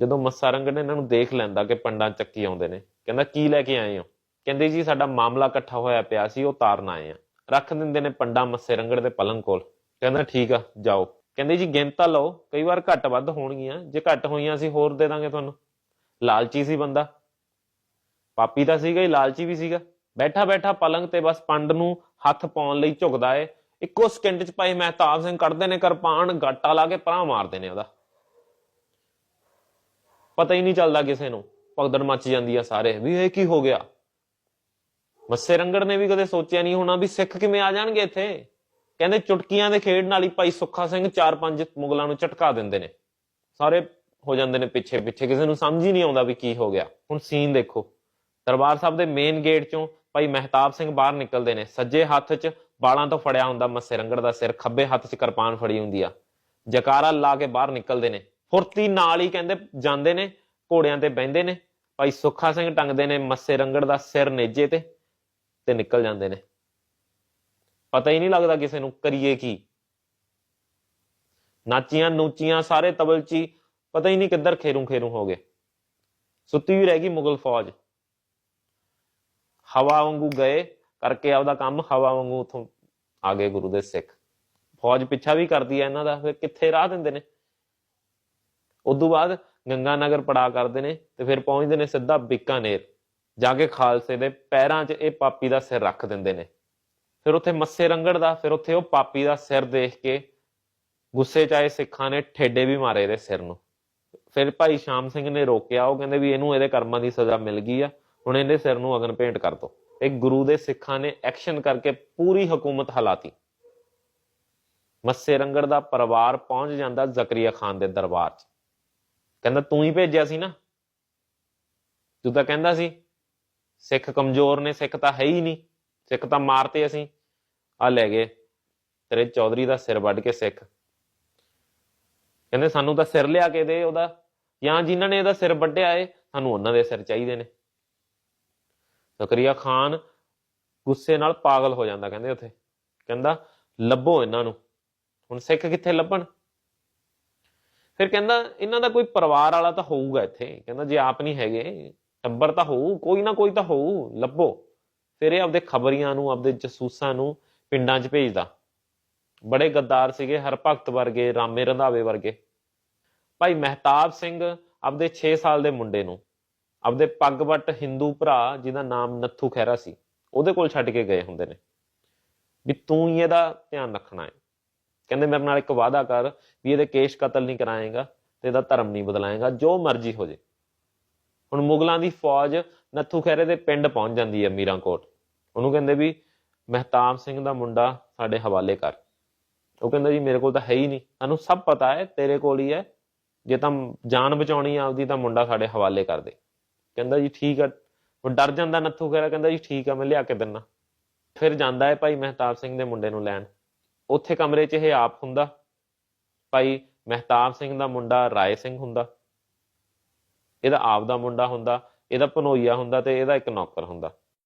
ਜਦੋਂ ਮੱਸਾ ਰੰਗੜ ਨੇ ਇਹਨਾਂ ਨੂੰ ਦੇਖ ਲੈਂਦਾ ਕਿ ਪੰਡਾਂ ਚੱਕੀ ਆਉਂਦੇ ਨੇ, ਕਹਿੰਦਾ, ਕੀ ਲੈ ਕੇ ਆਏ ਹੋ? ਕਹਿੰਦੇ, ਜੀ, ਸਾਡਾ ਮਾਮਲਾ ਇਕੱਠਾ ਹੋਇਆ ਪਿਆ ਸੀ, ਉਹ ਤਾਰਨ ਆਏ ਆ ਰੱਖ ਦਿੰਦੇ ਨੇ ਪੰਡਾ ਮੱਸੇ ਰੰਗੜ ਦੇ ਪਲੰਗ ਕੋਲ। ਕਹਿੰਦਾ, ਠੀਕ ਆ, ਜਾਓ। ਕਹਿੰਦੇ, ਜੀ, ਗਿਣਤਾ ਲਓ, ਕਈ ਵਾਰ ਘੱਟ ਵੱਧ ਹੋਣਗੀਆਂ, ਜੇ ਘੱਟ ਹੋਈਆਂ ਅਸੀਂ ਹੋਰ ਦੇ ਦਾਂਗੇ ਤੁਹਾਨੂੰ। ਲਾਲਚੀ ਸੀ ਬੰਦਾ। ਪਾਪੀ ਤਾਂ ਸੀਗਾ ਹੀ, ਲਾਲਚੀ ਵੀ ਸੀਗਾ। ਬੈਠਾ ਬੈਠਾ ਪਲੰਗ ਤੇ ਬਸ ਪੰਡ ਨੂੰ ਹੱਥ ਪਾਉਣ ਲਈ ਝੁਕਦਾ ਏ। ਇੱਕੋ ਸਕਿੰਟ ਚ ਭਾਈ ਮਹਿਤਾਬ ਸਿੰਘ ਕੱਢਦੇ ਨੇ ਕਿਰਪਾਨ ਗਾਟਾ ਲਾ ਕੇ ਪਰਾਂ ਮਾਰਦੇ ਨੇ ਉਹਦਾ। ਪਤਾ ਹੀ ਨਹੀਂ ਚੱਲਦਾ ਕਿਸੇ ਨੂੰ। ਭਗਦੜ ਮੱਚ ਜਾਂਦੀ ਆ ਸਾਰੇ। ਵੀ ਇਹ ਕੀ ਹੋ ਗਿਆ? ਮੱਸੇ ਰੰਗੜ ਨੇ ਵੀ ਕਦੇ ਸੋਚਿਆ ਨਹੀਂ ਹੋਣਾ ਵੀ ਸਿੱਖ ਕਿਵੇਂ ਆ ਜਾਣਗੇ ਇੱਥੇ? ਕਹਿੰਦੇ ਚੁਟਕੀਆਂ ਦੇ ਖੇਡ ਨਾਲ ਹੀ ਭਾਈ ਸੁੱਖਾ ਸਿੰਘ ਚਾਰ ਪੰਜ ਮੁਗਲਾਂ ਨੂੰ ਝਟਕਾ ਦਿੰਦੇ ਨੇ। ਸਾਰੇ ਹੋ ਜਾਂਦੇ ਨੇ ਪਿੱਛੇ ਪਿੱਛੇ। ਕਿਸੇ ਨੂੰ ਸਮਝ ਹੀ ਨਹੀਂ ਆਉਂਦਾ ਵੀ ਕੀ ਹੋ ਗਿਆ। ਹੁਣ ਸੀਨ ਦੇਖੋ। ਦਰਬਾਰ ਸਾਹਿਬ ਦੇ ਮੇਨ ਗੇਟ ਚੋਂ ਭਾਈ ਮਹਿਤਾਬ ਸਿੰਘ ਬਾਹਰ ਨਿਕਲਦੇ ਨੇ। ਸੱਜੇ ਹੱਥ 'ਚ ਬਾਲਾਂ ਤੋਂ ਫੜਿਆ ਹੁੰਦਾ ਮੱਸੇ ਰੰਗੜ ਦਾ ਸਿਰ। ਖੱਬੇ ਹੱਥ 'ਚ ਕਿਰਪਾਨ ਫੜੀ ਹੁੰਦੀ ਆ। ਜਕਾਰਾ ਲਾ ਕੇ ਬਾਹਰ ਨਿਕਲਦੇ ਨੇ। ਫੁਰਤੀ ਨਾਲ ਹੀ ਕਹਿੰਦੇ ਜਾਂਦੇ ਨੇ, ਘੋੜਿਆਂ ਤੇ ਬਹਿੰਦੇ ਨੇ, ਭਾਈ ਸੁੱਖਾ ਸਿੰਘ ਟੰਗਦੇ ਨੇ ਮੱਸੇ ਰੰਗੜ ਦਾ ਸਿਰ ਨੇਜੇ ਤੇ ਤੇ ਨਿਕਲ ਜਾਂਦੇ ਨੇ। ਪਤਾ ਹੀ ਨਹੀਂ ਲੱਗਦਾ ਕਿਸੇ ਨੂੰ ਕਰੀਏ ਕੀ। ਨਾਚੀਆਂ ਨੂਚੀਆਂ ਸਾਰੇ ਤਬਲਚੀ ਪਤਾ ਹੀ ਨਹੀਂ ਕਿੱਧਰ ਖੇਰੂ ਖੇਰੂ ਹੋ ਗਏ। ਸੁੱਤੀ ਵੀ ਰਹਿ ਗਈ ਮੁਗਲ ਫੌਜ। ਹਵਾ ਵਾਂਗੂ ਗਏ ਕਰਕੇ ਆਪਦਾ ਕੰਮ ਹਵਾ ਵਾਂਗੂ ਉਥੋਂ ਆ ਗਏ ਗੁਰੂ ਦੇ ਸਿੱਖ। ਫੌਜ ਪਿੱਛਾ ਵੀ ਕਰਦੀ ਹੈ ਇਹਨਾਂ ਦਾ, ਫਿਰ ਕਿੱਥੇ ਰਾਹ ਦਿੰਦੇ ਨੇ? ਉਦੋਂ ਬਾਅਦ ਗੰਗਾ ਨਗਰ ਪੜਾ ਕਰਦੇ ਨੇ ਤੇ ਫਿਰ ਪਹੁੰਚਦੇ ਨੇ ਸਿੱਧਾ ਬਿਕਾਨੇਰ। ਜਾ ਕੇ ਖਾਲਸੇ ਦੇ ਪੈਰਾਂ 'ਚ ਇਹ ਪਾਪੀ ਦਾ ਸਿਰ ਰੱਖ ਦਿੰਦੇ ਨੇ। ਫਿਰ ਉੱਥੇ ਮੱਸੇ ਰੰਗੜ ਦਾ, ਫਿਰ ਉੱਥੇ ਉਹ ਪਾਪੀ ਦਾ ਸਿਰ ਦੇਖ ਕੇ ਗੁੱਸੇ 'ਚ ਆਏ ਸਿੱਖਾਂ ਨੇ ਠੇਡੇ ਵੀ ਮਾਰੇ ਇਹਦੇ ਸਿਰ ਨੂੰ। ਫਿਰ ਭਾਈ ਸ਼ਾਮ ਸਿੰਘ ਨੇ ਰੋਕਿਆ, ਉਹ ਕਹਿੰਦੇ ਵੀ ਇਹਨੂੰ ਇਹਦੇ ਕਰਮਾਂ ਦੀ ਸਜ਼ਾ ਮਿਲ ਗਈ ਆ, ਹੁਣ ਇਹਦੇ ਸਿਰ ਨੂੰ ਅਗਨ ਭੇਂਟ ਕਰ ਦੋ। ਇਹ ਗੁਰੂ ਦੇ ਸਿੱਖਾਂ ਨੇ ਐਕਸ਼ਨ ਕਰਕੇ ਪੂਰੀ ਹਕੂਮਤ ਹਲਾਤੀ। ਮੱਸੇ ਰੰਗੜ ਦਾ ਪਰਿਵਾਰ ਪਹੁੰਚ ਜਾਂਦਾ ਜ਼ਕਰੀਆ ਖਾਨ ਦੇ ਦਰਬਾਰ 'ਚ। ਕਹਿੰਦਾ ਤੂੰ ਹੀ ਭੇਜਿਆ ਸੀ ਨਾ। ਤੂੰ ਤਾਂ ਕਹਿੰਦਾ ਸੀ, ਸਿੱਖ ਕਮਜ਼ੋਰ ਨੇ, ਸਿੱਖ ਤਾਂ ਹੈ ਹੀ ਨਹੀਂ, ਸਿੱਖ ਤਾਂ ਮਾਰਤੇ ਅਸੀਂ। ਆ ਲੈ ਗਏ, ਤੇਰੇ ਚੌਧਰੀ ਦਾ ਸਿਰ ਵੱਢ ਕੇ ਸਿੱਖ। ਕਹਿੰਦੇ ਸਾਨੂੰ ਤਾਂ ਸਿਰ ਲਿਆ ਕੇ ਦੇ ਉਹਦਾ, ਜਾਂ ਜਿਨ੍ਹਾਂ ਨੇ ਇਹਦਾ ਸਿਰ ਵੱਢਿਆ ਏ, ਸਾਨੂੰ ਉਹਨਾਂ ਦੇ ਸਿਰ ਚਾਹੀਦੇ ਨੇ। ਜ਼ਕਰੀਆ ਖਾਨ ਗੁੱਸੇ ਨਾਲ ਪਾਗਲ ਹੋ ਜਾਂਦਾ ਕਹਿੰਦੇ ਉੱਥੇ। ਕਹਿੰਦਾ, ਲੱਭੋ ਇਹਨਾਂ ਨੂੰ। ਹੁਣ ਸਿੱਖ ਕਿੱਥੇ ਲੱਭਣ? ਫਿਰ ਕਹਿੰਦਾ ਇਹਨਾਂ ਦਾ ਕੋਈ ਪਰਿਵਾਰ ਵਾਲਾ ਤਾਂ ਹੋਊਗਾ ਇੱਥੇ। ਕਹਿੰਦਾ ਜੇ ਆਪ ਨਹੀਂ ਹੈਗੇ, ਟੱਬਰ ਤਾਂ ਹੋਊ, ਕੋਈ ਨਾ ਕੋਈ ਤਾਂ ਹੋਊ, ਲੱਭੋ। ਫਿਰ ਇਹ ਆਪਦੇ ਖਬਰੀਆਂ ਨੂੰ, ਆਪਦੇ ਜਸੂਸਾਂ ਨੂੰ ਪਿੰਡਾਂ 'ਚ ਭੇਜਦਾ। ਬੜੇ ਗੱਦਾਰ ਸੀਗੇ ਹਰਭਗਤ ਵਰਗੇ, ਰਾਮੇ ਰੰਧਾਵੇ ਵਰਗੇ। ਭਾਈ ਮਹਿਤਾਬ ਸਿੰਘ ਆਪਦੇ 6 ਸਾਲ ਦੇ ਮੁੰਡੇ ਨੂੰ, ਆਪਦੇ ਪੱਗਵੱਟ ਹਿੰਦੂ ਭਰਾ ਜਿਹਦਾ ਨਾਮ ਨੱਥੂ ਖਹਿਰਾ ਸੀ, ਉਹਦੇ ਕੋਲ ਛੱਡ ਕੇ ਗਏ ਹੁੰਦੇ ਨੇ। ਵੀ ਤੂੰ ਹੀ ਇਹਦਾ ਧਿਆਨ ਰੱਖਣਾ ਹੈ। ਕਹਿੰਦੇ ਮੇਰੇ ਨਾਲ ਇੱਕ ਵਾਅਦਾ ਕਰ ਵੀ ਇਹਦੇ ਕੇਸ਼ ਕਤਲ ਨਹੀਂ ਕਰਾਏਗਾ ਤੇ ਇਹਦਾ ਧਰਮ ਨਹੀਂ ਬਦਲਾਏਗਾ, ਜੋ ਮਰਜ਼ੀ ਹੋ ਜੇ। ਹੁਣ ਮੁਗਲਾਂ ਦੀ ਫੌਜ ਨੱਥੂ ਖਹਿਰੇ ਦੇ ਪਿੰਡ ਪਹੁੰਚ ਜਾਂਦੀ ਹੈ ਮੀਰਾਂਕੋਟ ਉਹਨੂੰ ਕਹਿੰਦੇ ਵੀ ਮਹਿਤਾਬ ਸਿੰਘ ਦਾ ਮੁੰਡਾ ਸਾਡੇ ਹਵਾਲੇ ਕਰ। ਉਹ ਕਹਿੰਦਾ ਜੀ ਮੇਰੇ ਕੋਲ ਤਾਂ ਹੈ ਹੀ ਨਹੀਂ। ਸਾਨੂੰ ਸਭ ਪਤਾ ਹੈ, ਤੇਰੇ ਕੋਲ ਹੀ ਹੈ। ਜੇ ਤਾਂ ਜਾਨ ਬਚਾਉਣੀ ਆ ਆਪਦੀ ਤਾਂ ਮੁੰਡਾ ਸਾਡੇ ਹਵਾਲੇ ਕਰ ਦੇ। ਕਹਿੰਦਾ ਜੀ ਠੀਕ ਆ। ਉਹ ਡਰ ਜਾਂਦਾ ਨੱਥੂ ਖਹਿਰਾ, ਕਹਿੰਦਾ ਜੀ ਠੀਕ ਆ, ਮੈਂ ਲਿਆ ਕੇ ਦਿੰਨਾ। ਫਿਰ ਜਾਂਦਾ ਹੈ ਭਾਈ ਮਹਿਤਾਬ ਸਿੰਘ ਦੇ ਮੁੰਡੇ ਨੂੰ ਲੈਣ। ਉੱਥੇ ਕਮਰੇ 'ਚ ਇਹ ਆਪ ਹੁੰਦਾ। ਭਾਈ ਮਹਿਤਾਬ ਸਿੰਘ ਦਾ ਮੁੰਡਾ ਰਾਏ ਸਿੰਘ ਹੁੰਦਾ। ਇਹਦਾ ਆਪ ਦਾ ਮੁੰਡਾ ਹੁੰਦਾ, ਇਹਦਾ ਭਨੋਈਆ ਹੁੰਦਾ ਤੇ ਇਹਦਾ ਇੱਕ ਨੌਕਰ ਹੁੰਦਾ।